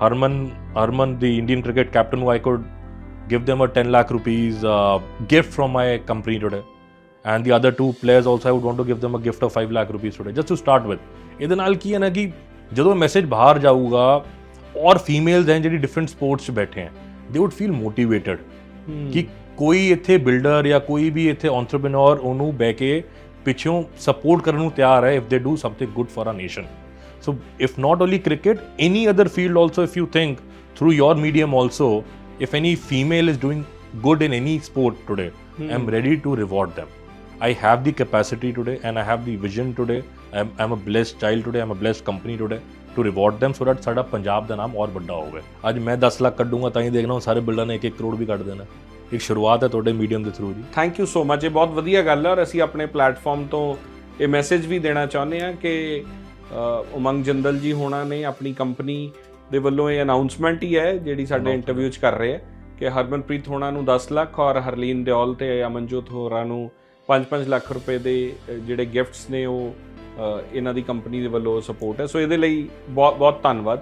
Harman Harman, the Indian cricket captain, who I could give them a 10 lakh rupees uh, gift from my company today. And the other two players also, I would want to give them a gift of 5 lakh rupees today, just to start with. ਇਹਦੇ ਨਾਲ ਕੀ ਹੈ ਨਾ ਕਿ ਜਦੋਂ message ਬਾਹਰ ਜਾਊਗਾ ਔਰ females ਹੈ ਜਿਹੜੀ ਡਿਫਰੈਂਟ ਸਪੋਰਟਸ 'ਚ ਬੈਠੇ ਹੈ ਦੇ ਊਡ ਫੀਲ ਮੋਟੀਵੇਟਡ ਕਿ ਕੋਈ ਇੱਥੇ ਬਿਲਡਰ ਜਾਂ ਕੋਈ ਵੀ ਇੱਥੇ ਐਂਟਰਪ੍ਰੈਨਿਓਰ ਉਹਨੂੰ ਬੈ ਕੇ ਪਿੱਛੋਂ ਸਪੋਰਟ ਕਰਨ ਨੂੰ ਤਿਆਰ ਹੈ if they do something good for a nation so if not only cricket any other field also if you think through your medium also if any female is doing good in any sport today i'm ready to reward them i have the capacity today and i have the vision today i'm, I'm a blessed child today i'm a blessed company today to reward them so that ਸਾਡਾ ਪੰਜਾਬ ਦਾ ਨਾਮ ਹੋਰ ਵੱਡਾ ਹੋਵੇ ਅੱਜ ਮੈਂ 10 ਲੱਖ ਕੱਢੂੰਗਾ ਤਾਂ ਹੀ ਦੇਖਣਾ ਸਾਰੇ ਬਿਲਡਰਾਂ ਨੇ 1-1 ਕਰੋੜ ਵੀ ਕੱਢ ਦੇਣਾ ਇੱਕ ਸ਼ੁਰੂਆਤ ਹੈ ਤੁਹਾਡੇ ਮੀਡੀਅਮ ਦੇ ਥਰੂ ਜੀ ਥੈਂਕ ਯੂ ਸੋ ਮਚ ਇਹ ਬਹੁਤ ਵਧੀਆ ਗੱਲ ਹੈ ਔਰ ਅਸੀਂ ਆਪਣੇ ਪਲੇਟਫਾਰਮ ਤੋਂ ਇਹ ਮੈਸੇਜ ਵੀ ਦੇਣਾ ਚਾਹੁੰਦੇ ਹਾਂ ਕਿ ਉਮੰਗ ਜੰਦਲ ਜੀ ਹੋਣਾ ਨੇ ਆਪਣੀ ਕੰਪਨੀ ਦੇ ਵੱਲੋਂ ਇਹ ਅਨਾਉਂਸਮੈਂਟ ਹੀ ਹੈ ਜਿਹੜੀ ਸਾਡੇ ਇੰਟਰਵਿਊ 'ਚ ਕਰ ਰਹੇ ਹੈ ਕਿ ਹਰਮਨਪ੍ਰੀਤ ਹੋਣਾ ਨੂੰ 10 ਲੱਖ ਔਰ ਹਰਲੀਨ ਦਿਓਲ ਤੇ ਅਮਨਜੋਤ ਹੋਰਾਂ ਨੂੰ 5-5 ਲੱਖ ਰੁਪਏ ਦੇ ਜਿਹੜੇ ਗਿਫਟਸ ਨੇ ਉਹ ਇਹਨਾਂ ਦੀ ਕੰਪਨੀ ਦੇ ਵੱਲੋਂ ਸਪੋਰਟ ਹੈ। ਸੋ ਇਹਦੇ ਲਈ ਬਹੁਤ ਬਹੁਤ ਧੰਨਵਾਦ।